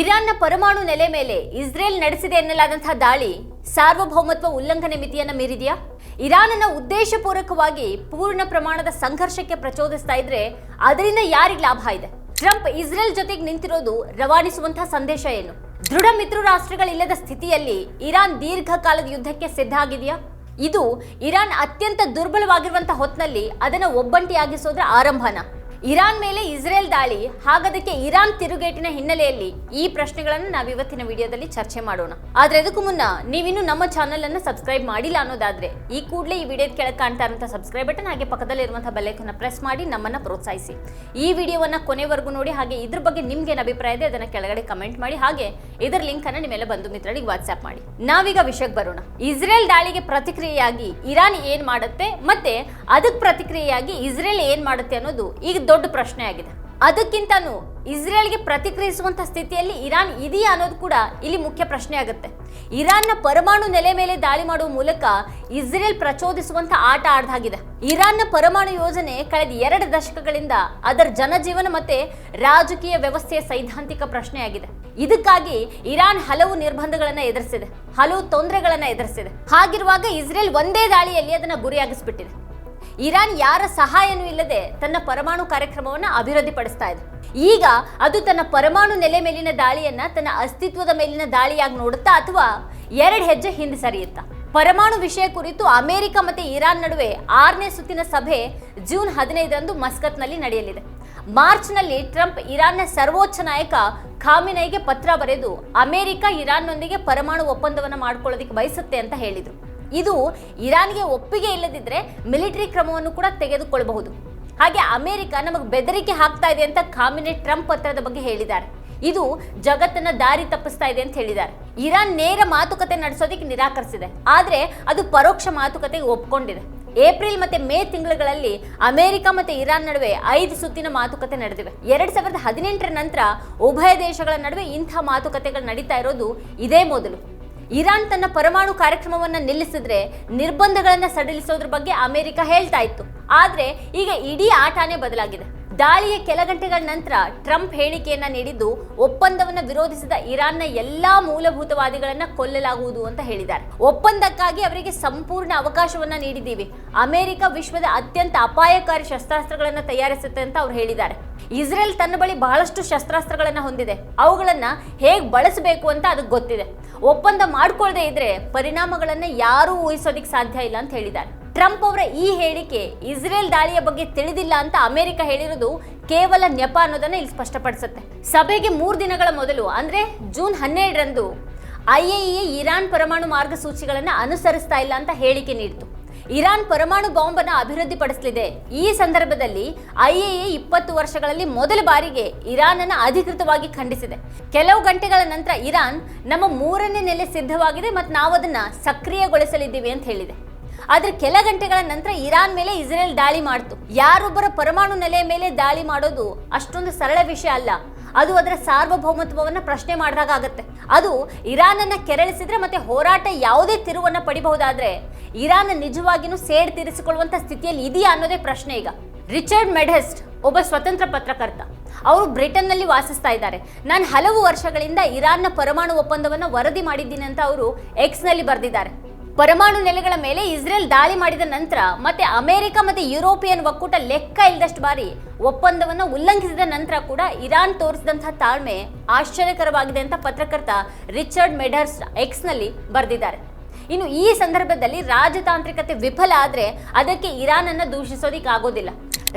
ಇರಾನ್ನ ಪರಮಾಣು ನೆಲೆ ಮೇಲೆ ಇಸ್ರೇಲ್ ನಡೆಸಿದೆ ಎನ್ನಲಾದಂತಹ ದಾಳಿ ಸಾರ್ವಭೌಮತ್ವ ಉಲ್ಲಂಘನೆ ಮಿತಿಯನ್ನು ಮೀರಿದೆಯಾ? ಇರಾನನ್ನ ಉದ್ದೇಶಪೂರ್ವಕವಾಗಿ ಪೂರ್ಣ ಪ್ರಮಾಣದ ಸಂಘರ್ಷಕ್ಕೆ ಪ್ರಚೋದಿಸ್ತಾ ಇದ್ರೆ ಅದರಿಂದ ಯಾರಿಗೆ ಲಾಭ ಇದೆ? ಟ್ರಂಪ್ ಇಸ್ರೇಲ್ ಜೊತೆಗೆ ನಿಂತಿರೋದು ರವಾನಿಸುವಂತಹ ಸಂದೇಶ ಏನು? ದೃಢ ಮಿತ್ರ ರಾಷ್ಟ್ರಗಳಿಲ್ಲದ ಸ್ಥಿತಿಯಲ್ಲಿ ಇರಾನ್ ದೀರ್ಘಕಾಲದ ಯುದ್ಧಕ್ಕೆ ಸಿದ್ಧ ಆಗಿದೆಯಾ? ಇದು ಇರಾನ್ ಅತ್ಯಂತ ದುರ್ಬಲವಾಗಿರುವಂತಹ ಹೊತ್ತಿನಲ್ಲಿ ಅದನ್ನು ಒಬ್ಬಂಟಿಯಾಗಿಸೋದ್ರ ಆರಂಭನ? ಇರಾನ್ ಮೇಲೆ ಇಸ್ರೇಲ್ ದಾಳಿ. ಹಾಗದಕ್ಕೆ ಇರಾನ್ ತಿರುಗೇಟಿನ ಹಿನ್ನೆಲೆಯಲ್ಲಿ ಈ ಪ್ರಶ್ನೆಗಳನ್ನು ನಾವು ಇವತ್ತಿನ ವಿಡಿಯೋದಲ್ಲಿ ಚರ್ಚೆ ಮಾಡೋಣ. ಆದ್ರೆ ಅದಕ್ಕೂ ಮುನ್ನ ನೀವಿನ್ನು ನಮ್ಮ ಚಾನೆಲ್ ಅನ್ನು ಸಬ್ಸ್ಕ್ರೈಬ್ ಮಾಡಿಲ್ಲ ಅನ್ನೋದಾದ್ರೆ ಈ ಕೂಡಲೇ ಈ ವಿಡಿಯೋ ಕೆಳಗೆ ಕಾಣ್ತಾ ಇರುವಂತಹ ಸಬ್ಸ್ಕ್ರೈಬ್ ಬಟನ್ ಹಾಗೆ ಪಕ್ಕದಲ್ಲಿರುವಂತಹ ಬೆಲ್ಲೈಕನ್ನ ಪ್ರೆಸ್ ಮಾಡಿ ನಮ್ಮನ್ನ ಪ್ರೋತ್ಸಾಹಿಸಿ. ಈ ವಿಡಿಯೋವನ್ನ ಕೊನೆವರೆಗೂ ನೋಡಿ, ಹಾಗೆ ಇದ್ರ ಬಗ್ಗೆ ನಿಮ್ಗೆ ಏನು ಅಭಿಪ್ರಾಯ ಇದೆ ಅದನ್ನ ಕೆಳಗಡೆ ಕಮೆಂಟ್ ಮಾಡಿ, ಹಾಗೆ ಇದರ ಲಿಂಕ್ ಅನ್ನ ನಿಮ್ಮೆಲ್ಲ ಬಂಧು ಮಿತ್ರರಿಗೆ ವಾಟ್ಸ್ಆಪ್ ಮಾಡಿ. ನಾವೀಗ ವಿಷಯಕ್ಕೆ ಬರೋಣ. ಇಸ್ರೇಲ್ ದಾಳಿಗೆ ಪ್ರತಿಕ್ರಿಯೆಯಾಗಿ ಇರಾನ್ ಏನ್ ಮಾಡುತ್ತೆ, ಮತ್ತೆ ಅದಕ್ಕೆ ಪ್ರತಿಕ್ರಿಯೆಯಾಗಿ ಇಸ್ರೇಲ್ ಏನ್ ಮಾಡುತ್ತೆ ಅನ್ನೋದು ಈಗ ದೊಡ್ಡ ಪ್ರಶ್ನೆ ಆಗಿದೆ. ಅದಕ್ಕಿಂತನೂ ಇಸ್ರೇಲ್ಗೆ ಪ್ರತಿಕ್ರಿಯಿಸುವಂತ ಸ್ಥಿತಿಯಲ್ಲಿ ಇರಾನ್ ಇದೆಯಾ ಅನ್ನೋದು ಕೂಡ ಇಲ್ಲಿ ಮುಖ್ಯ ಪ್ರಶ್ನೆ ಆಗುತ್ತೆ. ಇರಾನ್ನ ಪರಮಾಣು ನೆಲೆ ಮೇಲೆ ದಾಳಿ ಮಾಡುವ ಮೂಲಕ ಇಸ್ರೇಲ್ ಪ್ರಚೋದಿಸುವಂತ ಆಟ ಆಡ್ದಾಗಿದೆ. ಇರಾನ್ನ ಪರಮಾಣು ಯೋಜನೆ ಕಳೆದ ಎರಡು ದಶಕಗಳಿಂದ ಅದರ ಜನಜೀವನ ಮತ್ತೆ ರಾಜಕೀಯ ವ್ಯವಸ್ಥೆಯ ಸೈದ್ಧಾಂತಿಕ ಪ್ರಶ್ನೆಯಾಗಿದೆ ಇದಕ್ಕಾಗಿ ಇರಾನ್ ಹಲವು ನಿರ್ಬಂಧಗಳನ್ನ ಎದುರಿಸಿದೆ. ಹಲವು ತೊಂದರೆಗಳನ್ನ ಎದುರಿಸಿದೆ. ಹಾಗಿರುವಾಗ ಇಸ್ರೇಲ್ ಒಂದೇ ದಾಳಿಯಲ್ಲಿ ಅದನ್ನ ಗುರಿಯಾಗಿಸ್ಬಿಟ್ಟಿದೆ. ಇರಾನ್ ಯಾರ ಸಹಾಯನೂ ಇಲ್ಲದೆ ತನ್ನ ಪರಮಾಣು ಕಾರ್ಯಕ್ರಮವನ್ನು ಅಭಿವೃದ್ಧಿಪಡಿಸ್ತಾ ಇದೆ ಈಗ ಅದು ತನ್ನ ಪರಮಾಣು ನೆಲೆ ಮೇಲಿನ ದಾಳಿಯನ್ನ ತನ್ನ ಅಸ್ತಿತ್ವದ ಮೇಲಿನ ದಾಳಿಯಾಗಿ ನೋಡುತ್ತಾ ಅಥವಾ ಎರಡು ಹೆಜ್ಜೆ ಹಿಂದೆ ಸರಿಯುತ್ತಾ? ಪರಮಾಣು ವಿಷಯ ಕುರಿತು ಅಮೆರಿಕ ಮತ್ತೆ ಇರಾನ್ ನಡುವೆ ಆರನೇ ಸುತ್ತಿನ ಸಭೆ ಜೂನ್ ಹದಿನೈದರಂದು ಮಸ್ಕತ್ನಲ್ಲಿ ನಡೆಯಲಿದೆ. ಮಾರ್ಚ್ನಲ್ಲಿ ಟ್ರಂಪ್ ಇರಾನ್ನ ಸರ್ವೋಚ್ಚ ನಾಯಕ ಖಾಮಿನೈಗೆ ಪತ್ರ ಬರೆದು ಅಮೆರಿಕ ಇರಾನ್ನೊಂದಿಗೆ ಪರಮಾಣು ಒಪ್ಪಂದವನ್ನು ಮಾಡಿಕೊಳ್ಳೋದಕ್ಕೆ ಬಯಸುತ್ತೆ ಅಂತ ಹೇಳಿದರು. ಇದು ಇರಾನ್ಗೆ ಒಪ್ಪಿಗೆ ಇಲ್ಲದಿದ್ದರೆ ಮಿಲಿಟರಿ ಕ್ರಮವನ್ನು ಕೂಡ ತೆಗೆದುಕೊಳ್ಳಬಹುದು. ಹಾಗೆ ಅಮೆರಿಕ ನಮಗೆ ಬೆದರಿಕೆ ಹಾಕ್ತಾ ಇದೆ ಅಂತ ಕಾಮಿನೆ ಟ್ರಂಪ್ ಪತ್ರದ ಬಗ್ಗೆ ಹೇಳಿದ್ದಾರೆ. ಇದು ಜಗತ್ತನ್ನ ದಾರಿ ತಪ್ಪಿಸ್ತಾ ಇದೆ ಅಂತ ಹೇಳಿದ್ದಾರೆ. ಇರಾನ್ ನೇರ ಮಾತುಕತೆ ನಡೆಸೋದಕ್ಕೆ ನಿರಾಕರಿಸಿದೆ. ಆದರೆ ಅದು ಪರೋಕ್ಷ ಮಾತುಕತೆಗೆ ಒಪ್ಕೊಂಡಿದೆ. ಏಪ್ರಿಲ್ ಮತ್ತೆ ಮೇ ತಿಂಗಳುಗಳಲ್ಲಿ ಅಮೆರಿಕ ಮತ್ತೆ ಇರಾನ್ ನಡುವೆ ಐದು ಸುತ್ತಿನ ಮಾತುಕತೆ ನಡೆದಿವೆ. ಎರಡ್ ಸಾವಿರದ ಹದಿನೆಂಟರ ನಂತರ ಉಭಯ ದೇಶಗಳ ನಡುವೆ ಇಂಥ ಮಾತುಕತೆಗಳು ನಡೀತಾ ಇರೋದು ಇದೇ ಮೊದಲು. ಇರಾನ್ ತನ್ನ ಪರಮಾಣು ಕಾರ್ಯಕ್ರಮವನ್ನು ನಿಲ್ಲಿಸಿದ್ರೆ ನಿರ್ಬಂಧಗಳನ್ನು ಸಡಿಲಿಸೋದ್ರ ಬಗ್ಗೆ ಅಮೆರಿಕ ಹೇಳ್ತಾ ಇತ್ತು. ಆದರೆ ಈಗ ಇಡೀ ಆಟನೇ ಬದಲಾಗಿದೆ. ದಾಳಿಯ ಕೆಲ ಗಂಟೆಗಳ ನಂತರ ಟ್ರಂಪ್ ಹೇಳಿಕೆಯನ್ನು ನೀಡಿದ್ದು ಒಪ್ಪಂದವನ್ನು ವಿರೋಧಿಸಿದ ಇರಾನ್ನ ಎಲ್ಲಾ ಮೂಲಭೂತವಾದಿಗಳನ್ನು ಕೊಲ್ಲಲಾಗುವುದು ಅಂತ ಹೇಳಿದ್ದಾರೆ. ಒಪ್ಪಂದಕ್ಕಾಗಿ ಅವರಿಗೆ ಸಂಪೂರ್ಣ ಅವಕಾಶವನ್ನ ನೀಡಿದ್ದೀವಿ. ಅಮೆರಿಕ ವಿಶ್ವದ ಅತ್ಯಂತ ಅಪಾಯಕಾರಿ ಶಸ್ತ್ರಾಸ್ತ್ರಗಳನ್ನು ತಯಾರಿಸುತ್ತೆ ಅಂತ ಅವ್ರು ಹೇಳಿದ್ದಾರೆ. ಇಸ್ರೇಲ್ ತನ್ನ ಬಳಿ ಬಹಳಷ್ಟು ಶಸ್ತ್ರಾಸ್ತ್ರಗಳನ್ನು ಹೊಂದಿದೆ. ಅವುಗಳನ್ನು ಹೇಗೆ ಬಳಸಬೇಕು ಅಂತ ಅದಕ್ಕೆ ಗೊತ್ತಿದೆ. ಒಪ್ಪಂದ ಮಾಡ್ಕೊಳ್ಳದೆ ಇದ್ರೆ ಪರಿಣಾಮಗಳನ್ನ ಯಾರೂ ಊಹಿಸೋದಿಕ್ ಸಾಧ್ಯ ಇಲ್ಲ ಅಂತ ಹೇಳಿದ್ದಾರೆ. ಟ್ರಂಪ್ ಅವರ ಈ ಹೇಳಿಕೆ ಇಸ್ರೇಲ್ ದಾಳಿಯ ಬಗ್ಗೆ ತಿಳಿದಿಲ್ಲ ಅಂತ ಅಮೆರಿಕ ಹೇಳಿರೋದು ಕೇವಲ ನೆಪ ಅನ್ನೋದನ್ನ ಇಲ್ಲಿ ಸ್ಪಷ್ಟಪಡಿಸುತ್ತೆ. ಸಭೆಗೆ ಮೂರು ದಿನಗಳ ಮೊದಲು, ಅಂದ್ರೆ ಜೂನ್ ಹನ್ನೆರಡರಂದು ಐಎಇಎ ಇರಾನ್ ಪರಮಾಣು ಮಾರ್ಗಸೂಚಿಗಳನ್ನು ಅನುಸರಿಸ್ತಾ ಇಲ್ಲ ಅಂತ ಹೇಳಿಕೆ ನೀಡಿತು ಇರಾನ್ ಪರಮಾಣು ಬಾಂಬ್ ಅನ್ನು ಅಭಿವೃದ್ಧಿಪಡಿಸಲಿದೆ. ಈ ಸಂದರ್ಭದಲ್ಲಿ ಐಎಎ ಇಪ್ಪತ್ತು ವರ್ಷಗಳಲ್ಲಿ ಮೊದಲ ಬಾರಿಗೆ ಇರಾನ್ ಅನ್ನು ಅಧಿಕೃತವಾಗಿ ಖಂಡಿಸಿದೆ. ಕೆಲವು ಗಂಟೆಗಳ ನಂತರ ಇರಾನ್ ನಮ್ಮ ಮೂರನೇ ನೆಲೆ ಸಿದ್ಧವಾಗಿದೆ ಮತ್ತು ನಾವು ಅದನ್ನ ಸಕ್ರಿಯಗೊಳಿಸಲಿದ್ದೀವಿ ಅಂತ ಹೇಳಿದೆ. ಆದ್ರೆ ಕೆಲ ಗಂಟೆಗಳ ನಂತರ ಇರಾನ್ ಮೇಲೆ ಇಸ್ರೇಲ್ ದಾಳಿ ಮಾಡ್ತು. ಯಾರೊಬ್ಬರ ಪರಮಾಣು ನೆಲೆಯ ಮೇಲೆ ದಾಳಿ ಮಾಡೋದು ಅಷ್ಟೊಂದು ಸರಳ ವಿಷಯ ಅಲ್ಲ. ಅದು ಅದರ ಸಾರ್ವಭೌಮತ್ವವನ್ನು ಪ್ರಶ್ನೆ ಮಾಡಿದಾಗ ಆಗುತ್ತೆ. ಅದು ಇರಾನ್ ಅನ್ನ ಕೆರಳಿಸಿದ್ರೆ ಮತ್ತೆ ಹೋರಾಟ ಯಾವುದೇ ತಿರುವನ್ನ ಪಡಿಬಹುದಾದ್ರೆ ಇರಾನ್ ನಿಜವಾಗಿಯೂ ಸೇಡ್ ತೀರಿಸಿಕೊಳ್ಳುವಂಥ ಸ್ಥಿತಿಯಲ್ಲಿ ಇದೆಯಾ ಅನ್ನೋದೇ ಪ್ರಶ್ನೆ ಈಗ. ರಿಚರ್ಡ್ ಮೆಡೆಸ್ಟ್ ಒಬ್ಬ ಸ್ವತಂತ್ರ ಪತ್ರಕರ್ತ. ಅವರು ಬ್ರಿಟನ್ನಲ್ಲಿ ವಾಸಿಸ್ತಾ ಇದ್ದಾರೆ. ನಾನು ಹಲವು ವರ್ಷಗಳಿಂದ ಇರಾನ್ನ ಪರಮಾಣು ಒಪ್ಪಂದವನ್ನು ವರದಿ ಮಾಡಿದ್ದೀನಿ ಅಂತ ಅವರು ಎಕ್ಸ್ನಲ್ಲಿ ಬರೆದಿದ್ದಾರೆ. ಪರಮಾಣು ನೆಲೆಗಳ ಮೇಲೆ ಇಸ್ರೇಲ್ ದಾಳಿ ಮಾಡಿದ ನಂತರ ಮತ್ತೆ ಅಮೆರಿಕ ಮತ್ತೆ ಯುರೋಪಿಯನ್ ಒಕ್ಕೂಟ ಲೆಕ್ಕ ಇಲ್ಲದಷ್ಟು ಬಾರಿ ಒಪ್ಪಂದವನ್ನು ಉಲ್ಲಂಘಿಸಿದ ನಂತರ ಕೂಡ ಇರಾನ್ ತೋರಿಸಿದಂತಹ ತಾಳ್ಮೆ ಆಶ್ಚರ್ಯಕರವಾಗಿದೆ ಅಂತ ಪತ್ರಕರ್ತ ರಿಚರ್ಡ್ ಮೆಡರ್ಸ್ ಎಕ್ಸ್ನಲ್ಲಿ ಬರೆದಿದ್ದಾರೆ. ಇನ್ನು ಈ ಸಂದರ್ಭದಲ್ಲಿ ರಾಜತಾಂತ್ರಿಕತೆ ವಿಫಲ ಆದರೆ ಅದಕ್ಕೆ ಇರಾನ್ ಅನ್ನ ದೂಷಿಸೋದಿಕ್ ಆಗೋದಿಲ್ಲ.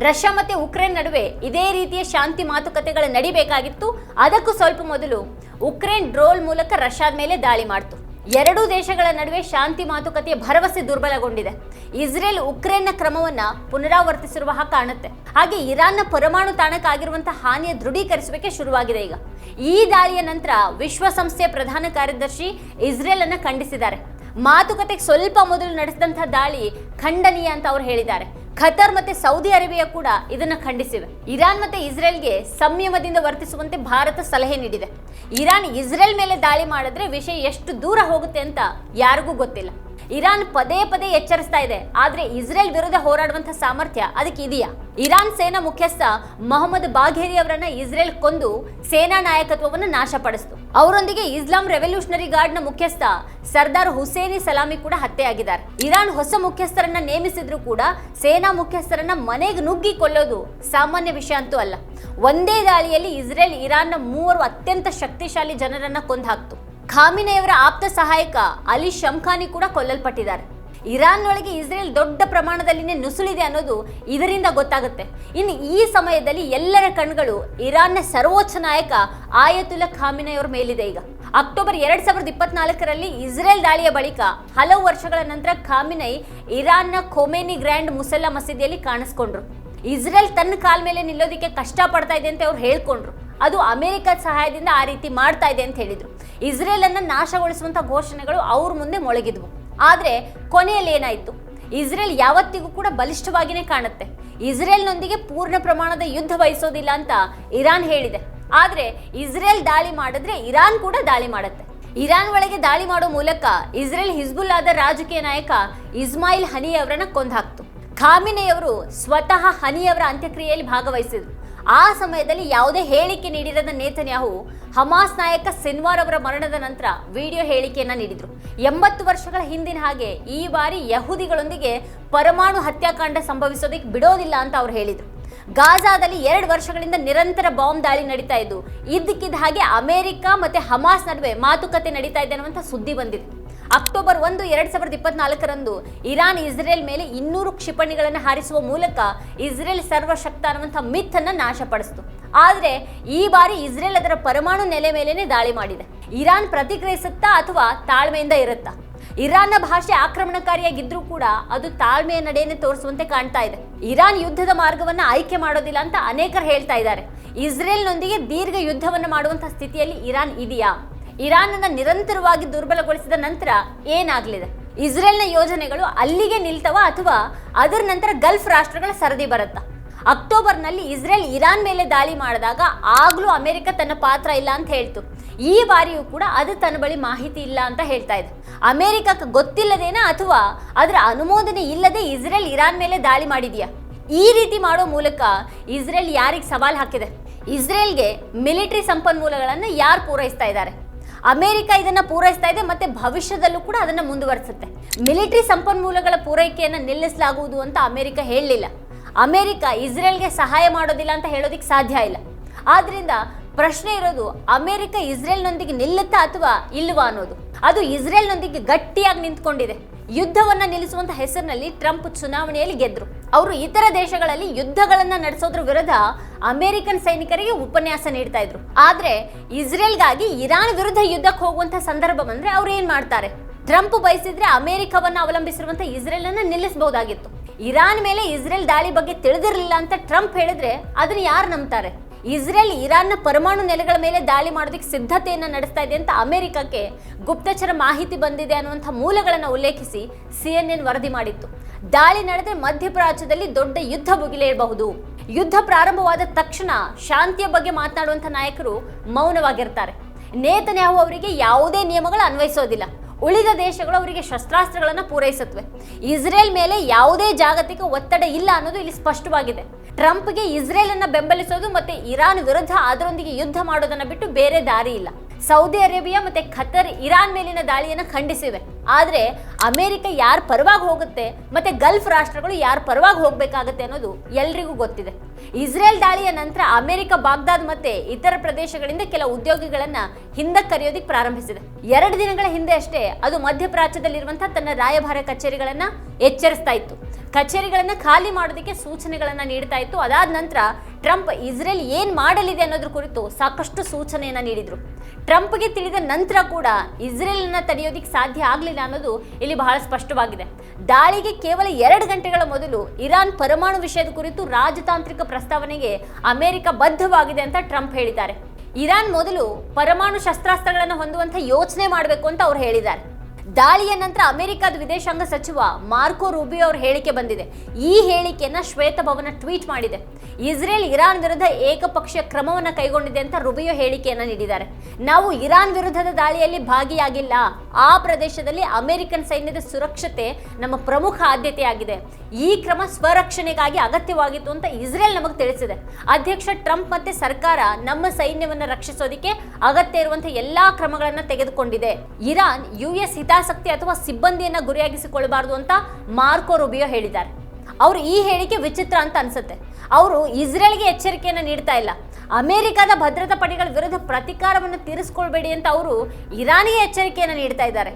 ರಷ್ಯಾ ಮತ್ತೆ ಉಕ್ರೇನ್ ನಡುವೆ ಇದೇ ರೀತಿಯ ಶಾಂತಿ ಮಾತುಕತೆಗಳು ನಡಿಬೇಕಾಗಿತ್ತು. ಅದಕ್ಕೂ ಸ್ವಲ್ಪ ಮೊದಲು ಉಕ್ರೇನ್ ಡ್ರೋಲ್ ಮೂಲಕ ರಷ್ಯಾದ ಮೇಲೆ ದಾಳಿ ಮಾಡ್ತು. ಎರಡೂ ದೇಶಗಳ ನಡುವೆ ಶಾಂತಿ ಮಾತುಕತೆಯ ಭರವಸೆ ದುರ್ಬಲಗೊಂಡಿದೆ. ಇಸ್ರೇಲ್ ಉಕ್ರೇನ್ನ ಕ್ರಮವನ್ನ ಪುನರಾವರ್ತಿಸಿರುವ ಹಾಗೆ ಕಾಣುತ್ತೆ. ಹಾಗೆ ಇರಾನ್ನ ಪರಮಾಣು ತಾಣಕ್ಕಾಗಿರುವಂತಹ ಹಾನಿಯ ದೃಢೀಕರಿಸುವಿಕೆ ಶುರುವಾಗಿದೆ ಈಗ. ಈ ದಾಳಿಯ ನಂತರ ವಿಶ್ವಸಂಸ್ಥೆಯ ಪ್ರಧಾನ ಕಾರ್ಯದರ್ಶಿ ಇಸ್ರೇಲ್ ಅನ್ನ ಖಂಡಿಸಿದ್ದಾರೆ. ಮಾತುಕತೆಗೆ ಸ್ವಲ್ಪ ಮೊದಲು ನಡೆಸಿದಂತಹ ದಾಳಿ ಖಂಡನೀಯ ಅಂತ ಅವರು ಹೇಳಿದ್ದಾರೆ. ಖತರ್ ಮತ್ತೆ ಸೌದಿ ಅರೇಬಿಯಾ ಕೂಡ ಇದನ್ನ ಖಂಡಿಸಿವೆ. ಇರಾನ್ ಮತ್ತೆ ಇಸ್ರೇಲ್ಗೆ ಸಂಯಮದಿಂದ ವರ್ತಿಸುವಂತೆ ಭಾರತ ಸಲಹೆ ನೀಡಿದೆ. ಇರಾನ್ ಇಸ್ರೇಲ್ ಮೇಲೆ ದಾಳಿ ಮಾಡಿದ್ರೆ ವಿಷಯ ಎಷ್ಟು ದೂರ ಹೋಗುತ್ತೆ ಅಂತ ಯಾರಿಗೂ ಗೊತ್ತಿಲ್ಲ. ಇರಾನ್ ಪದೇ ಪದೇ ಎಚ್ಚರಿಸ್ತಾ ಇದೆ. ಆದ್ರೆ ಇಸ್ರೇಲ್ ವಿರುದ್ಧ ಹೋರಾಡುವಂತ ಸಾಮರ್ಥ್ಯ ಅದಕ್ಕೆ ಇದೆಯಾ? ಇರಾನ್ ಸೇನಾ ಮುಖ್ಯಸ್ಥ ಮೊಹಮ್ಮದ್ ಬಾಘೇರಿ ಅವರನ್ನ ಇಸ್ರೇಲ್ ಕೊಂದು ಸೇನಾ ನಾಯಕತ್ವವನ್ನು ನಾಶಪಡಿಸಿತು. ಅವರೊಂದಿಗೆ ಇಸ್ಲಾಂ ರೆವಲ್ಯೂಷನರಿ ಗಾರ್ಡ್ನ ಮುಖ್ಯಸ್ಥ ಸರ್ದಾರ್ ಹುಸೇನಿ ಸಲಾಮಿ ಕೂಡ ಹತ್ಯೆಯಾಗಿದ್ದಾರೆ. ಇರಾನ್ ಹೊಸ ಮುಖ್ಯಸ್ಥರನ್ನ ನೇಮಿಸಿದ್ರು ಕೂಡ ಸೇನಾ ಮುಖ್ಯಸ್ಥರನ್ನ ಮನೆಗೆ ನುಗ್ಗಿ ಕೊಲ್ಲೋದು ಸಾಮಾನ್ಯ ವಿಷಯ ಅಂತೂ ಅಲ್ಲ. ಒಂದೇ ದಾಳಿಯಲ್ಲಿ ಇಸ್ರೇಲ್ ಇರಾನ್ನ ಮೂವರು ಅತ್ಯಂತ ಶಕ್ತಿಶಾಲಿ ಜನರನ್ನ ಕೊಂದು ಹಾಕ್ತು. ಖಾಮಿನೆಯವರ ಆಪ್ತ ಸಹಾಯಕ ಅಲಿ ಶಂಖಾನಿ ಕೂಡ ಕೊಲ್ಲಲ್ಪಟ್ಟಿದ್ದಾರೆ. ಇರಾನ್ ಒಳಗೆ ಇಸ್ರೇಲ್ ದೊಡ್ಡ ಪ್ರಮಾಣದಲ್ಲಿನೇ ನುಸುಳಿದೆ ಅನ್ನೋದು ಇದರಿಂದ ಗೊತ್ತಾಗುತ್ತೆ. ಇನ್ನು ಈ ಸಮಯದಲ್ಲಿ ಎಲ್ಲರ ಕಣ್ಗಳು ಇರಾನ್ನ ಸರ್ವೋಚ್ಚ ನಾಯಕ ಆಯತುಲ್ಲಾ ಖಾಮಿನೆಯವರ ಮೇಲಿದೆ ಈಗ. ಅಕ್ಟೋಬರ್ ಎರಡ್ ಸಾವಿರದ ಇಪ್ಪತ್ನಾಲ್ಕರಲ್ಲಿ ಇಸ್ರೇಲ್ ದಾಳಿಯ ಬಳಿಕ ಹಲವು ವರ್ಷಗಳ ನಂತರ ಖಾಮಿನೈ ಇರಾನ್ನ ಖೊಮೇನಿ ಗ್ರ್ಯಾಂಡ್ ಮುಸಲ್ಲಾ ಮಸೀದಿಯಲ್ಲಿ ಕಾಣಿಸ್ಕೊಂಡ್ರು. ಇಸ್ರೇಲ್ ತನ್ನ ಕಾಲ ಮೇಲೆ ನಿಲ್ಲೋದಕ್ಕೆ ಕಷ್ಟ ಪಡ್ತಾ ಇದೆ ಅಂತ ಅವ್ರು ಹೇಳ್ಕೊಂಡ್ರು. ಅದು ಅಮೆರಿಕದ ಸಹಾಯದಿಂದ ಆ ರೀತಿ ಮಾಡ್ತಾ ಇದೆ ಅಂತ ಹೇಳಿದರು. ಇಸ್ರೇಲ್ ನಾಶಗೊಳಿಸುವಂಥ ಘೋಷಣೆಗಳು ಅವ್ರ ಮುಂದೆ ಮೊಳಗಿದ್ವು. ಆದರೆ ಕೊನೆಯಲ್ಲಿ ಏನಾಯ್ತು? ಇಸ್ರೇಲ್ ಯಾವತ್ತಿಗೂ ಕೂಡ ಬಲಿಷ್ಠವಾಗಿನೇ ಕಾಣುತ್ತೆ. ಇಸ್ರೇಲ್ನೊಂದಿಗೆ ಪೂರ್ಣ ಪ್ರಮಾಣದ ಯುದ್ಧ ವಹಿಸೋದಿಲ್ಲ ಅಂತ ಇರಾನ್ ಹೇಳಿದೆ. ಆದರೆ ಇಸ್ರೇಲ್ ದಾಳಿ ಮಾಡಿದ್ರೆ ಇರಾನ್ ಕೂಡ ದಾಳಿ ಮಾಡುತ್ತೆ. ಇರಾನ್ ಒಳಗೆ ದಾಳಿ ಮಾಡೋ ಮೂಲಕ ಇಸ್ರೇಲ್ ಹಿಜ್ಬುಲ್ಲಾದ ರಾಜಕೀಯ ನಾಯಕ ಇಸ್ಮಾಯಿಲ್ ಹನಿ ಕೊಂದು ಕೊಂದಾಕ್ತು ಖಾಮಿನೆಯವರು ಸ್ವತಃ ಹನಿಯವರ ಅಂತ್ಯಕ್ರಿಯೆಯಲ್ಲಿ ಭಾಗವಹಿಸಿದ್ರು. ಆ ಸಮಯದಲ್ಲಿ ಯಾವುದೇ ಹೇಳಿಕೆ ನೀಡಿರದ ನೇತನ್ಯಾಹು ಹಮಾಸ್ ನಾಯಕ ಸಿನ್ವಾರ್ ಅವರ ಮರಣದ ನಂತರ ವಿಡಿಯೋ ಹೇಳಿಕೆಯನ್ನು ನೀಡಿದರು. ಎಂಬತ್ತು ವರ್ಷಗಳ ಹಿಂದಿನ ಹಾಗೆ ಈ ಬಾರಿ ಯಹೂದಿಗಳೊಂದಿಗೆ ಪರಮಾಣು ಹತ್ಯಾಕಾಂಡ ಸಂಭವಿಸೋದಕ್ಕೆ ಬಿಡೋದಿಲ್ಲ ಅಂತ ಅವ್ರು ಹೇಳಿದರು. ಗಾಜಾದಲ್ಲಿ ಎರಡು ವರ್ಷಗಳಿಂದ ನಿರಂತರ ಬಾಂಬ್ ದಾಳಿ ನಡೀತಾ ಇದ್ದು, ಇದ್ದಕ್ಕಿದ್ದ ಹಾಗೆ ಅಮೆರಿಕ ಮತ್ತೆ ಹಮಾಸ್ ನಡುವೆ ಮಾತುಕತೆ ನಡೀತಾ ಇದೆ ಅನ್ನುವಂಥ ಸುದ್ದಿ ಬಂದಿದೆ. ಅಕ್ಟೋಬರ್ ಒಂದು, ಎರಡ್ ಸಾವಿರದ ಇಪ್ಪತ್ನಾಲ್ಕರಂದು ಇರಾನ್, ಇಸ್ರೇಲ್ ಮೇಲೆ ಇನ್ನೂರು ಕ್ಷಿಪಣಿಗಳನ್ನು ಹಾರಿಸುವ ಮೂಲಕ ಇಸ್ರೇಲ್ ಸರ್ವಶಕ್ತ ಅನ್ನುವಂಥ ಮಿತ್ ಅನ್ನ ನಾಶಪಡಿಸಿತು. ಆದ್ರೆ ಈ ಬಾರಿ ಇಸ್ರೇಲ್ ಅದರ ಪರಮಾಣು ನೆಲೆ ಮೇಲೇನೆ ದಾಳಿ ಮಾಡಿದೆ. ಇರಾನ್ ಪ್ರತಿಕ್ರಿಯಿಸುತ್ತಾ ಅಥವಾ ತಾಳ್ಮೆಯಿಂದ ಇರುತ್ತಾ? ಇರಾನ್ನ ಭಾಷೆ ಆಕ್ರಮಣಕಾರಿಯಾಗಿದ್ರೂ ಕೂಡ ಅದು ತಾಳ್ಮೆಯ ನಡೆಯನ್ನು ತೋರಿಸುವಂತೆ ಕಾಣ್ತಾ ಇದೆ. ಇರಾನ್ ಯುದ್ಧದ ಮಾರ್ಗವನ್ನ ಆಯ್ಕೆ ಮಾಡೋದಿಲ್ಲ ಅಂತ ಅನೇಕರು ಹೇಳ್ತಾ ಇದ್ದಾರೆ. ಇಸ್ರೇಲ್ನೊಂದಿಗೆ ದೀರ್ಘ ಯುದ್ಧವನ್ನು ಮಾಡುವಂತಹ ಸ್ಥಿತಿಯಲ್ಲಿ ಇರಾನ್ ಇದೆಯಾ? ಇರಾನ್ ಅನ್ನ ನಿರಂತರವಾಗಿ ದುರ್ಬಲಗೊಳಿಸಿದ ನಂತರ ಏನಾಗಲಿದೆ? ಇಸ್ರೇಲ್ನ ಯೋಜನೆಗಳು ಅಲ್ಲಿಗೆ ನಿಲ್ತವ ಅಥವಾ ಅದರ ನಂತರ ಗಲ್ಫ್ ರಾಷ್ಟ್ರಗಳ ಸರದಿ ಬರುತ್ತಾ? ಅಕ್ಟೋಬರ್ನಲ್ಲಿ ಇಸ್ರೇಲ್ ಇರಾನ್ ಮೇಲೆ ದಾಳಿ ಮಾಡಿದಾಗ ಆಗಲೂ ಅಮೆರಿಕ ತನ್ನ ಪಾತ್ರ ಇಲ್ಲ ಅಂತ ಹೇಳ್ತು. ಈ ಬಾರಿಯೂ ಕೂಡ ಅದು ತನ್ನ ಬಳಿ ಮಾಹಿತಿ ಇಲ್ಲ ಅಂತ ಹೇಳ್ತಾ ಇದೆ. ಅಮೆರಿಕಕ್ಕೆ ಗೊತ್ತಿಲ್ಲದೇನಾ ಅಥವಾ ಅದರ ಅನುಮೋದನೆ ಇಲ್ಲದೆ ಇಸ್ರೇಲ್ ಇರಾನ್ ಮೇಲೆ ದಾಳಿ ಮಾಡಿದೆಯಾ? ಈ ರೀತಿ ಮಾಡೋ ಮೂಲಕ ಇಸ್ರೇಲ್ ಯಾರಿಗೆ ಸವಾಲು ಹಾಕಿದೆ? ಇಸ್ರೇಲ್ಗೆ ಮಿಲಿಟರಿ ಸಂಪನ್ಮೂಲಗಳನ್ನು ಯಾರು ಪೂರೈಸ್ತಾ ಇದ್ದಾರೆ? ಅಮೆರಿಕ ಇದನ್ನ ಪೂರೈಸ್ತಾ ಇದೆ, ಮತ್ತೆ ಭವಿಷ್ಯದಲ್ಲೂ ಕೂಡ ಅದನ್ನ ಮುಂದುವರಿಸುತ್ತೆ. ಮಿಲಿಟರಿ ಸಂಪನ್ಮೂಲಗಳ ಪೂರೈಕೆಯನ್ನು ನಿಲ್ಲಿಸಲಾಗುವುದು ಅಂತ ಅಮೆರಿಕ ಹೇಳಲಿಲ್ಲ. ಅಮೆರಿಕ ಇಸ್ರೇಲ್ಗೆ ಸಹಾಯ ಮಾಡೋದಿಲ್ಲ ಅಂತ ಹೇಳೋದಿಕ್ಕೆ ಸಾಧ್ಯ ಇಲ್ಲ. ಆದ್ರಿಂದ ಪ್ರಶ್ನೆ ಇರೋದು, ಅಮೆರಿಕ ಇಸ್ರೇಲ್ನೊಂದಿಗೆ ನಿಲ್ಲುತ್ತಾ ಅಥವಾ ಇಲ್ವಾ ಅನ್ನೋದು? ಅದು ಇಸ್ರೇಲ್ನೊಂದಿಗೆ ಗಟ್ಟಿಯಾಗಿ ನಿಂತ್ಕೊಂಡಿದೆ. ಯುದ್ಧವನ್ನ ನಿಲ್ಲಿಸುವಂತ ಹೆಸರಿನಲ್ಲಿ ಟ್ರಂಪ್ ಚುನಾವಣೆಯಲ್ಲಿ ಗೆದ್ರು. ಅವರು ಇತರ ದೇಶಗಳಲ್ಲಿ ಯುದ್ಧಗಳನ್ನ ನಡೆಸೋದ್ರ ವಿರುದ್ಧ ಅಮೆರಿಕನ್ ಸೈನಿಕರಿಗೆ ಉಪನ್ಯಾಸ ನೀಡ್ತಾ ಇದ್ರು. ಆದ್ರೆ ಇಸ್ರೇಲ್ಗಾಗಿ ಇರಾನ್ ವಿರುದ್ಧ ಯುದ್ಧಕ್ಕೆ ಹೋಗುವಂತ ಸಂದರ್ಭ ಬಂದ್ರೆ ಅವ್ರು ಏನ್ ಮಾಡ್ತಾರೆ? ಟ್ರಂಪ್ ಬಯಸಿದ್ರೆ ಅಮೆರಿಕವನ್ನ ಅವಲಂಬಿಸಿರುವಂತ ಇಸ್ರೇಲ್ ಅನ್ನ ನಿಲ್ಲಿಸಬಹುದಾಗಿತ್ತು ಇರಾನ್ ಮೇಲೆ ಇಸ್ರೇಲ್ ದಾಳಿ ಬಗ್ಗೆ ತಿಳಿದಿರಲಿಲ್ಲ ಅಂತ ಟ್ರಂಪ್ ಹೇಳಿದ್ರೆ ಅದನ್ನ ಯಾರು ನಂಬ್ತಾರೆ? ಇಸ್ರೇಲ್ ಇರಾನ್ನ ಪರಮಾಣು ನೆಲೆಗಳ ಮೇಲೆ ದಾಳಿ ಮಾಡೋದಕ್ಕೆ ಸಿದ್ಧತೆಯನ್ನು ನಡೆಸ್ತಾ ಇದೆ ಅಂತ ಅಮೆರಿಕಕ್ಕೆ ಗುಪ್ತಚರ ಮಾಹಿತಿ ಬಂದಿದೆ ಅನ್ನುವಂಥ ಮೂಲಗಳನ್ನು ಉಲ್ಲೇಖಿಸಿ ಸಿ ಎನ್ ಎನ್ ವರದಿ ಮಾಡಿತ್ತು. ದಾಳಿ ನಡೆದರೆ ಮಧ್ಯಪ್ರಾಚ್ಯದಲ್ಲಿ ದೊಡ್ಡ ಯುದ್ಧ ಭುಗಿಲೇಳಬಹುದು ಯುದ್ಧ ಪ್ರಾರಂಭವಾದ ತಕ್ಷಣ ಶಾಂತಿಯ ಬಗ್ಗೆ ಮಾತನಾಡುವಂಥ ನಾಯಕರು ಮೌನವಾಗಿರ್ತಾರೆ. ನೇತನ್ಯಾಹು ಅವರಿಗೆ ಯಾವುದೇ ನಿಯಮಗಳು ಅನ್ವಯಿಸೋದಿಲ್ಲ. ಉಳಿದ ದೇಶಗಳು ಅವರಿಗೆ ಶಸ್ತ್ರಾಸ್ತ್ರಗಳನ್ನು ಪೂರೈಸುತ್ತವೆ. ಇಸ್ರೇಲ್ ಮೇಲೆ ಯಾವುದೇ ಜಾಗತಿಕ ಒತ್ತಡ ಇಲ್ಲ ಅನ್ನೋದು ಇಲ್ಲಿ ಸ್ಪಷ್ಟವಾಗಿದೆ. ಟ್ರಂಪ್ಗೆ ಇಸ್ರೇಲ್ ಅನ್ನ ಬೆಂಬಲಿಸೋದು ಮತ್ತೆ ಇರಾನ್ ವಿರುದ್ಧ ಅದರೊಂದಿಗೆ ಯುದ್ಧ ಮಾಡೋದನ್ನ ಬಿಟ್ಟು ಬೇರೆ ದಾರಿ ಇಲ್ಲ. ಸೌದಿ ಅರೇಬಿಯಾ ಮತ್ತೆ ಖತರ್, ಇರಾನ್ ಮೇಲಿನ ದಾಳಿಯನ್ನು ಖಂಡಿಸಿವೆ. ಆದರೆ ಅಮೆರಿಕ ಯಾರ ಪರವಾಗಿ ಹೋಗುತ್ತೆ ಮತ್ತೆ ಗಲ್ಫ್ ರಾಷ್ಟ್ರಗಳು ಯಾರ ಪರವಾಗಿ ಹೋಗ್ಬೇಕಾಗತ್ತೆ ಅನ್ನೋದು ಎಲ್ರಿಗೂ ಗೊತ್ತಿದೆ. ಇಸ್ರೇಲ್ ದಾಳಿಯ ನಂತರ ಅಮೆರಿಕ, ಬಾಗ್ದಾದ್ ಮತ್ತೆ ಇತರ ಪ್ರದೇಶಗಳಿಂದ ಕೆಲ ಉದ್ಯೋಗಿಗಳನ್ನ ಹಿಂದಕ್ಕೆ ಕರೆಯೋದಿಕ್ ಪ್ರಾರಂಭಿಸಿದೆ. ಎರಡು ದಿನಗಳ ಹಿಂದೆ ಅಷ್ಟೇ ಅದು ಮಧ್ಯಪ್ರಾಚ್ಯದಲ್ಲಿರುವಂತಹ ತನ್ನ ರಾಯಭಾರ ಕಚೇರಿಗಳನ್ನ ಎಚ್ಚರಿಸ್ತಾ ಇತ್ತು. ಕಚೇರಿಗಳನ್ನ ಖಾಲಿ ಮಾಡೋದಕ್ಕೆ ಸೂಚನೆಗಳನ್ನ ನೀಡ್ತಾ ಇತ್ತು. ಅದಾದ ನಂತರ ಟ್ರಂಪ್ ಇಸ್ರೇಲ್ ಏನ್ ಮಾಡಲಿದೆ ಅನ್ನೋದ್ರ ಕುರಿತು ಸಾಕಷ್ಟು ಸೂಚನೆಯನ್ನ ನೀಡಿದ್ರು. ಟ್ರಂಪ್ಗೆ ತಿಳಿದ ನಂತರ ಕೂಡ ಇಸ್ರೇಲ್ನ ತಡೆಯೋದಿಕ್ಕೆ ಸಾಧ್ಯ ಆಗಲಿಲ್ಲ ಅನ್ನೋದು ಇಲ್ಲಿ ಬಹಳ ಸ್ಪಷ್ಟವಾಗಿದೆ. ದಾಳಿಗೆ ಕೇವಲ ಎರಡು ಗಂಟೆಗಳ ಮೊದಲು ಇರಾನ್ ಪರಮಾಣು ವಿಷಯದ ಕುರಿತು ರಾಜತಾಂತ್ರಿಕ ಪ್ರಸ್ತಾವನೆಗೆ ಅಮೆರಿಕ ಬದ್ಧವಾಗಿದೆ ಅಂತ ಟ್ರಂಪ್ ಹೇಳಿದ್ದಾರೆ. ಇರಾನ್ ಮೊದಲು ಪರಮಾಣು ಶಸ್ತ್ರಾಸ್ತ್ರಗಳನ್ನು ಹೊಂದುವಂತ ಯೋಚನೆ ಮಾಡಬೇಕು ಅಂತ ಅವ್ರು ಹೇಳಿದ್ದಾರೆ. ದಾಳಿಯ ನಂತರ ಅಮೆರಿಕದ ವಿದೇಶಾಂಗ ಸಚಿವ ಮಾರ್ಕೋ ರೂಬಿಯೋ ಅವರ ಹೇಳಿಕೆ ಬಂದಿದೆ. ಈ ಹೇಳಿಕೆಯನ್ನ ಶ್ವೇತಭವನ ಟ್ವೀಟ್ ಮಾಡಿದೆ. ಇಸ್ರೇಲ್ ಇರಾನ್ ವಿರುದ್ಧ ಏಕಪಕ್ಷೀಯ ಕ್ರಮವನ್ನು ಕೈಗೊಂಡಿದೆ ಅಂತ ರುಬಿಯೋ ಹೇಳಿಕೆಯನ್ನ ನೀಡಿದ್ದಾರೆ. ನಾವು ಇರಾನ್ ವಿರುದ್ಧದ ದಾಳಿಯಲ್ಲಿ ಭಾಗಿಯಾಗಿಲ್ಲ. ಆ ಪ್ರದೇಶದಲ್ಲಿ ಅಮೆರಿಕನ್ ಸೈನ್ಯದ ಸುರಕ್ಷತೆ ನಮ್ಮ ಪ್ರಮುಖ ಆದ್ಯತೆಯಾಗಿದೆ. ಈ ಕ್ರಮ ಸ್ವರಕ್ಷಣೆಗಾಗಿ ಅಗತ್ಯವಾಗಿತ್ತು ಅಂತ ಇಸ್ರೇಲ್ ನಮಗೆ ತಿಳಿಸಿದೆ. ಅಧ್ಯಕ್ಷ ಟ್ರಂಪ್ ಮತ್ತೆ ಸರ್ಕಾರ ನಮ್ಮ ಸೈನ್ಯವನ್ನು ರಕ್ಷಿಸೋದಿಕ್ಕೆ ಅಗತ್ಯ ಇರುವಂತಹ ಎಲ್ಲಾ ಕ್ರಮಗಳನ್ನು ತೆಗೆದುಕೊಂಡಿದೆ. ಇರಾನ್ ಯುಎಸ್ ಹಿತಾಸಕ್ತಿ ಅಥವಾ ಸಿಬ್ಬಂದಿಯನ್ನ ಗುರಿಯಾಗಿಸಿಕೊಳ್ಳಬಾರದು ಅಂತ ಮಾರ್ಕೋ ರುಬಿಯೋ ಹೇಳಿದ್ದಾರೆ. ಅವರು ಈ ಹೇಳಿಕೆ ವಿಚಿತ್ರ ಅಂತ ಅನ್ಸುತ್ತೆ. ಅವರು ಇಸ್ರೇಲ್ಗೆ ಎಚ್ಚರಿಕೆಯನ್ನು ನೀಡ್ತಾ ಇಲ್ಲ. ಅಮೆರಿಕದ ಭದ್ರತಾ ಪಡೆಗಳ ವಿರುದ್ಧ ಪ್ರತಿಕಾರವನ್ನು ತೀರಿಸಿಕೊಳ್ಬೇಡಿ ಅಂತ ಅವರು ಇರಾನಿಗೆ ಎಚ್ಚರಿಕೆಯನ್ನು ನೀಡ್ತಾ ಇದ್ದಾರೆ.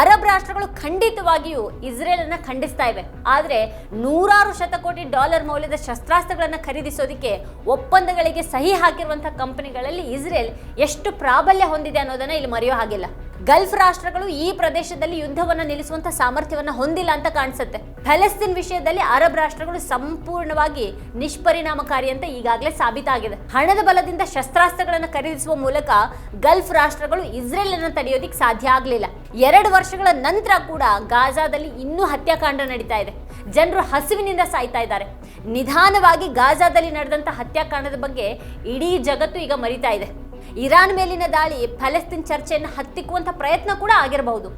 ಅರಬ್ ರಾಷ್ಟ್ರಗಳು ಖಂಡಿತವಾಗಿಯೂ ಇಸ್ರೇಲ್ ಅನ್ನ ಖಂಡಿಸ್ತಾ ಇವೆ. ಆದರೆ ನೂರಾರು ಶತಕೋಟಿ ಡಾಲರ್ ಮೌಲ್ಯದ ಶಸ್ತ್ರಾಸ್ತ್ರಗಳನ್ನು ಖರೀದಿಸೋದಕ್ಕೆ ಒಪ್ಪಂದಗಳಿಗೆ ಸಹಿ ಹಾಕಿರುವಂತಹ ಕಂಪನಿಗಳಲ್ಲಿ ಇಸ್ರೇಲ್ ಎಷ್ಟು ಪ್ರಾಬಲ್ಯ ಹೊಂದಿದೆ ಅನ್ನೋದನ್ನ ಇಲ್ಲಿ ಮರೆಯೋ ಹಾಗಿಲ್ಲ. ಗಲ್ಫ್ ರಾಷ್ಟ್ರಗಳು ಈ ಪ್ರದೇಶದಲ್ಲಿ ಯುದ್ಧವನ್ನು ನಿಲ್ಲಿಸುವಂತ ಸಾಮರ್ಥ್ಯವನ್ನು ಹೊಂದಿಲ್ಲ ಅಂತ ಕಾಣಿಸುತ್ತೆ. ಫಲಸ್ತೀನ್ ವಿಷಯದಲ್ಲಿ ಅರಬ್ ರಾಷ್ಟ್ರಗಳು ಸಂಪೂರ್ಣವಾಗಿ ನಿಷ್ಪರಿಣಾಮಕಾರಿ ಅಂತ ಈಗಾಗಲೇ ಸಾಬೀತಾಗಿದೆ. ಹಣದ ಬಲದಿಂದ ಶಸ್ತ್ರಾಸ್ತ್ರಗಳನ್ನು ಖರೀದಿಸುವ ಮೂಲಕ ಗಲ್ಫ್ ರಾಷ್ಟ್ರಗಳು ಇಸ್ರೇಲ್ ಅನ್ನು ತಡೆಯೋದಿಕ್ಕೆ ಸಾಧ್ಯ ಆಗಲಿಲ್ಲ. ಎರಡು ವರ್ಷಗಳ ನಂತರ ಕೂಡ ಗಾಜಾದಲ್ಲಿ ಇನ್ನೂ ಹತ್ಯಾಕಾಂಡ ನಡೀತಾ ಇದೆ. ಜನರು ಹಸಿವಿನಿಂದ ಸಾಯ್ತಾ ಇದ್ದಾರೆ. ನಿಧಾನವಾಗಿ ಗಾಜಾದಲ್ಲಿ ನಡೆದಂತ ಹತ್ಯಾಕಾಂಡದ ಬಗ್ಗೆ ಇಡೀ ಜಗತ್ತು ಈಗ ಮರಿತಾ ಇದೆ. ಇರಾನ್ ಮೇಲಿನ ದಾಳಿ, ಫಲಸ್ತೀನ್ ಚರ್ಚೆಯನ್ನು ಹತ್ತಿಕ್ಕುವಂಥ ಪ್ರಯತ್ನ ಕೂಡ ಆಗಿರಬಹುದು.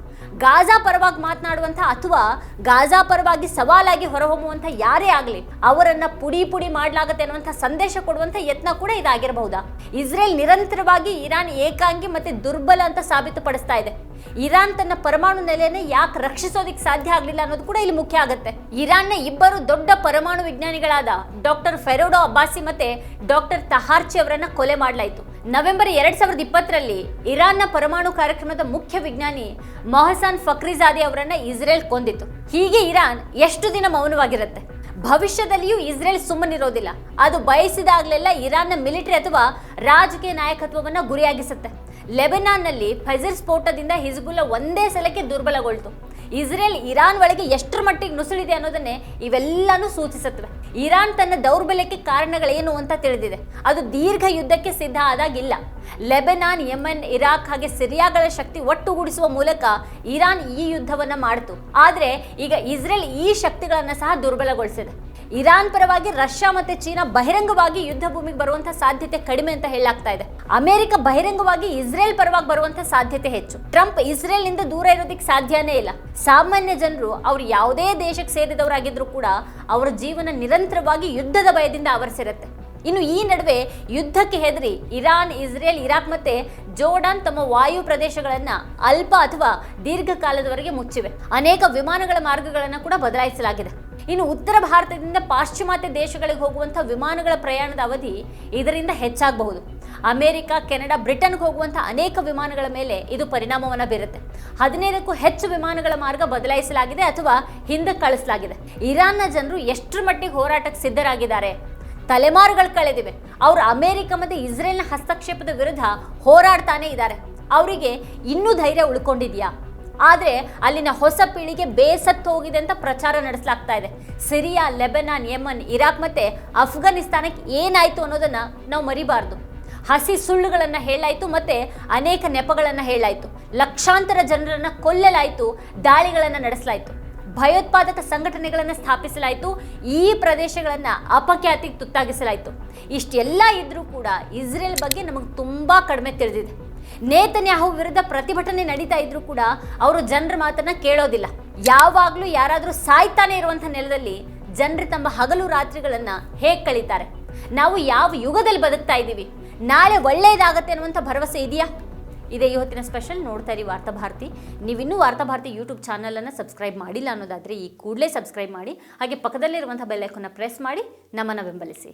ಗಾಜಾ ಪರವಾಗಿ ಮಾತನಾಡುವಂಥ ಅಥವಾ ಗಾಜಾ ಪರವಾಗಿ ಸವಾಲಾಗಿ ಹೊರಹೊಮ್ಮುವಂಥ ಯಾರೇ ಆಗಲಿ, ಅವರನ್ನು ಪುಡಿ ಪುಡಿ ಮಾಡಲಾಗುತ್ತೆ ಅನ್ನುವಂಥ ಸಂದೇಶ ಕೊಡುವಂಥ ಯತ್ನ ಕೂಡ ಇದಾಗಿರಬಹುದಾ? ಇಸ್ರೇಲ್ ನಿರಂತರವಾಗಿ ಇರಾನ್ ಏಕಾಂಗಿ ಮತ್ತೆ ದುರ್ಬಲ ಅಂತ ಸಾಬೀತುಪಡಿಸ್ತಾ ಇದೆ. ಇರಾನ್ ತನ್ನ ಪರಮಾಣು ನೆಲೆಯನ್ನು ಯಾಕೆ ರಕ್ಷಿಸೋದಕ್ಕೆ ಸಾಧ್ಯ ಆಗಲಿಲ್ಲ ಅನ್ನೋದು ಕೂಡ ಇಲ್ಲಿ ಮುಖ್ಯ ಆಗುತ್ತೆ. ಇರಾನ್ನ ಇಬ್ಬರು ದೊಡ್ಡ ಪರಮಾಣು ವಿಜ್ಞಾನಿಗಳಾದ ಡಾಕ್ಟರ್ ಫೆರೋಡೋ ಅಬ್ಬಾಸಿ ಮತ್ತೆ ಡಾಕ್ಟರ್ ತಹಾರ್ಚಿ ಅವರನ್ನು ಕೊಲೆ ಮಾಡಲಾಯಿತು. ನವೆಂಬರ್ ಎರಡ್ ಸಾವಿರದ ಇಪ್ಪತ್ತರಲ್ಲಿ ಇರಾನ್ನ ಪರಮಾಣು ಕಾರ್ಯಕ್ರಮದ ಮುಖ್ಯ ವಿಜ್ಞಾನಿ ಮೊಹಸಾನ್ ಫಕ್ರಿಜಾದಿ ಅವರನ್ನ ಇಸ್ರೇಲ್ ಕೊಂದಿತ್ತು. ಹೀಗೆ ಇರಾನ್ ಎಷ್ಟು ದಿನ ಮೌನವಾಗಿರುತ್ತೆ? ಭವಿಷ್ಯದಲ್ಲಿಯೂ ಇಸ್ರೇಲ್ ಸುಮ್ಮನಿರೋದಿಲ್ಲ. ಅದು ಬಯಸಿದಾಗಲೆಲ್ಲ ಇರಾನ್ನ ಮಿಲಿಟರಿ ಅಥವಾ ರಾಜಕೀಯ ನಾಯಕತ್ವವನ್ನು ಗುರಿಯಾಗಿಸುತ್ತೆ. ಲೆಬನಾನ್ನಲ್ಲಿ ಫೈಜರ್ ಸ್ಫೋಟದಿಂದ ಹಿಜ್ಬುಲ್ಲಾ ಒಂದೇ ಸಲಕ್ಕೆ ದುರ್ಬಲಗೊಳ್ತು. ಇಸ್ರೇಲ್ ಇರಾನ್ ಒಳಗೆ ಎಷ್ಟರ ಮಟ್ಟಿಗೆ ನುಸುಳಿದೆ ಅನ್ನೋದನ್ನೇ ಇವೆಲ್ಲನೂ ಸೂಚಿಸುತ್ತವೆ. ಇರಾನ್ ತನ್ನ ದೌರ್ಬಲ್ಯಕ್ಕೆ ಕಾರಣಗಳೇನು ಅಂತ ತಿಳಿದಿದೆ. ಅದು ದೀರ್ಘ ಯುದ್ಧಕ್ಕೆ ಸಿದ್ಧ ಆದಾಗಿಲ್ಲ. ಲೆಬನಾನ್, ಯೆಮನ್, ಇರಾಕ್ ಹಾಗೆ ಸಿರಿಯಾಗಳ ಶಕ್ತಿ ಒಟ್ಟುಗೂಡಿಸುವ ಮೂಲಕ ಇರಾನ್ ಈ ಯುದ್ಧವನ್ನ ಮಾಡಿತು. ಆದರೆ ಈಗ ಇಸ್ರೇಲ್ ಈ ಶಕ್ತಿಗಳನ್ನು ಸಹ ದುರ್ಬಲಗೊಳಿಸಿದೆ. ಇರಾನ್ ಪರವಾಗಿ ರಷ್ಯಾ ಮತ್ತೆ ಚೀನಾ ಬಹಿರಂಗವಾಗಿ ಯುದ್ಧ ಭೂಮಿಗೆ ಬರುವಂತ ಸಾಧ್ಯತೆ ಕಡಿಮೆ ಅಂತ ಹೇಳಲಾಗ್ತಾ ಇದೆ. ಅಮೆರಿಕ ಬಹಿರಂಗವಾಗಿ ಇಸ್ರೇಲ್ ಪರವಾಗಿ ಬರುವಂತ ಸಾಧ್ಯತೆ ಹೆಚ್ಚು. ಟ್ರಂಪ್ ಇಸ್ರೇಲ್ನಿಂದ ದೂರ ಇರೋದಕ್ಕೆ ಸಾಧ್ಯನೇ ಇಲ್ಲ. ಸಾಮಾನ್ಯ ಜನರು ಅವ್ರು ಯಾವುದೇ ದೇಶಕ್ಕೆ ಸೇರಿದವರಾಗಿದ್ರು ಕೂಡ ಅವರ ಜೀವನ ನಿರಂತರವಾಗಿ ಯುದ್ಧದ ಭಯದಿಂದ ಆವರಿಸಿರುತ್ತೆ. ಇನ್ನು ಈ ನಡುವೆ ಯುದ್ಧಕ್ಕೆ ಹೆದರಿ ಇರಾನ್, ಇಸ್ರೇಲ್, ಇರಾಕ್ ಮತ್ತೆ ಜೋರ್ಡಾನ್ ತಮ್ಮ ವಾಯು ಪ್ರದೇಶಗಳನ್ನ ಅಲ್ಪ ಅಥವಾ ದೀರ್ಘಕಾಲದವರೆಗೆ ಮುಚ್ಚಿವೆ. ಅನೇಕ ವಿಮಾನಗಳ ಮಾರ್ಗಗಳನ್ನು ಕೂಡ ಬದಲಾಯಿಸಲಾಗಿದೆ. ಇನ್ನು ಉತ್ತರ ಭಾರತದಿಂದ ಪಾಶ್ಚಿಮಾತ್ಯ ದೇಶಗಳಿಗೆ ಹೋಗುವಂಥ ವಿಮಾನಗಳ ಪ್ರಯಾಣದ ಅವಧಿ ಇದರಿಂದ ಹೆಚ್ಚಾಗಬಹುದು. ಅಮೆರಿಕ, ಕೆನಡಾ, ಬ್ರಿಟನ್ಗೆ ಹೋಗುವಂಥ ಅನೇಕ ವಿಮಾನಗಳ ಮೇಲೆ ಇದು ಪರಿಣಾಮವನ್ನು ಬೀರುತ್ತೆ. ಹದಿನೈದಕ್ಕೂ ಹೆಚ್ಚು ವಿಮಾನಗಳ ಮಾರ್ಗ ಬದಲಾಯಿಸಲಾಗಿದೆ ಅಥವಾ ಹಿಂದಕ್ಕೆ ಕಳಿಸಲಾಗಿದೆ. ಇರಾನ್ನ ಜನರು ಎಷ್ಟರ ಮಟ್ಟಿಗೆ ಹೋರಾಟಕ್ಕೆ ಸಿದ್ಧರಾಗಿದ್ದಾರೆ? ತಲೆಮಾರುಗಳು ಕಳೆದಿವೆ. ಅವರು ಅಮೆರಿಕ ಮತ್ತು ಇಸ್ರೇಲ್ನ ಹಸ್ತಕ್ಷೇಪದ ವಿರುದ್ಧ ಹೋರಾಡ್ತಾನೆ ಇದ್ದಾರೆ. ಅವರಿಗೆ ಇನ್ನೂ ಧೈರ್ಯ ಉಳ್ಕೊಂಡಿದ್ಯಾ? ಆದರೆ ಅಲ್ಲಿನ ಹೊಸ ಪೀಳಿಗೆ ಬೇಸತ್ತು ಹೋಗಿದೆ ಅಂತ ಪ್ರಚಾರ ನಡೆಸಲಾಗ್ತಾ ಇದೆ. ಸಿರಿಯಾ, ಲೆಬನಾನ್, ಯೆಮನ್, ಇರಾಕ್ ಮತ್ತು ಅಫ್ಘಾನಿಸ್ತಾನಕ್ಕೆ ಏನಾಯಿತು ಅನ್ನೋದನ್ನು ನಾವು ಮರಿಬಾರ್ದು. ಹಸಿ ಸುಳ್ಳುಗಳನ್ನು ಹೇಳಾಯಿತು ಮತ್ತು ಅನೇಕ ನೆಪಗಳನ್ನು ಹೇಳಾಯಿತು ಲಕ್ಷಾಂತರ ಜನರನ್ನು ಕೊಲ್ಲಲಾಯಿತು, ದಾಳಿಗಳನ್ನು ನಡೆಸಲಾಯಿತು. ಭಯೋತ್ಪಾದಕ ಸಂಘಟನೆಗಳನ್ನು ಸ್ಥಾಪಿಸಲಾಯಿತು, ಈ ಪ್ರದೇಶಗಳನ್ನು ಅಪಖ್ಯಾತಿಗೆ ತುತ್ತಾಗಿಸಲಾಯಿತು. ಇಷ್ಟೆಲ್ಲ ಇದ್ರೂ ಕೂಡ ಇಸ್ರೇಲ್ ಬಗ್ಗೆ ನಮಗೆ ತುಂಬಾ ಕಡಿಮೆ ತಿಳಿದಿದೆ. ನೇತನ್ಯಾಹು ವಿರುದ್ಧ ಪ್ರತಿಭಟನೆ ನಡೀತಾ ಇದ್ರೂ ಕೂಡ ಅವರು ಜನರ ಮಾತನ್ನ ಕೇಳೋದಿಲ್ಲ. ಯಾವಾಗಲೂ ಯಾರಾದರೂ ಸಾಯ್ತಾನೆ ಇರುವಂಥ ನೆಲದಲ್ಲಿ ಜನರು ತಮ್ಮ ಹಗಲು ರಾತ್ರಿಗಳನ್ನ ಹೇಗೆ ಕಳೀತಾರೆ? ನಾವು ಯಾವ ಯುಗದಲ್ಲಿ ಬದುಕ್ತಾ ಇದ್ದೀವಿ? ನಾಳೆ ಒಳ್ಳೆಯದಾಗತ್ತೆ ಅನ್ನುವಂಥ ಭರವಸೆ ಇದೆಯಾ? ಇದೇ ಇವತ್ತಿನ ಸ್ಪೆಷಲ್ ನೋಡ್ತಾ ಇರಿ ವಾರ್ತಾಭಾರತಿ ನೀವಿನ್ನೂ ವಾರ್ತಾ ಭಾರತಿ ಯೂಟ್ಯೂಬ್ ಚಾನಲನ್ನು ಸಬ್ಸ್ಕ್ರೈಬ್ ಮಾಡಿಲ್ಲ ಅನ್ನೋದಾದರೆ ಈ ಕೂಡಲೇ ಸಬ್ಸ್ಕ್ರೈಬ್ ಮಾಡಿ, ಹಾಗೆ ಪಕ್ಕದಲ್ಲಿರುವಂಥ ಬೆಲ್ಲೈಕನ್ನ ಪ್ರೆಸ್ ಮಾಡಿ, ನಮ್ಮನ್ನು ಬೆಂಬಲಿಸಿ.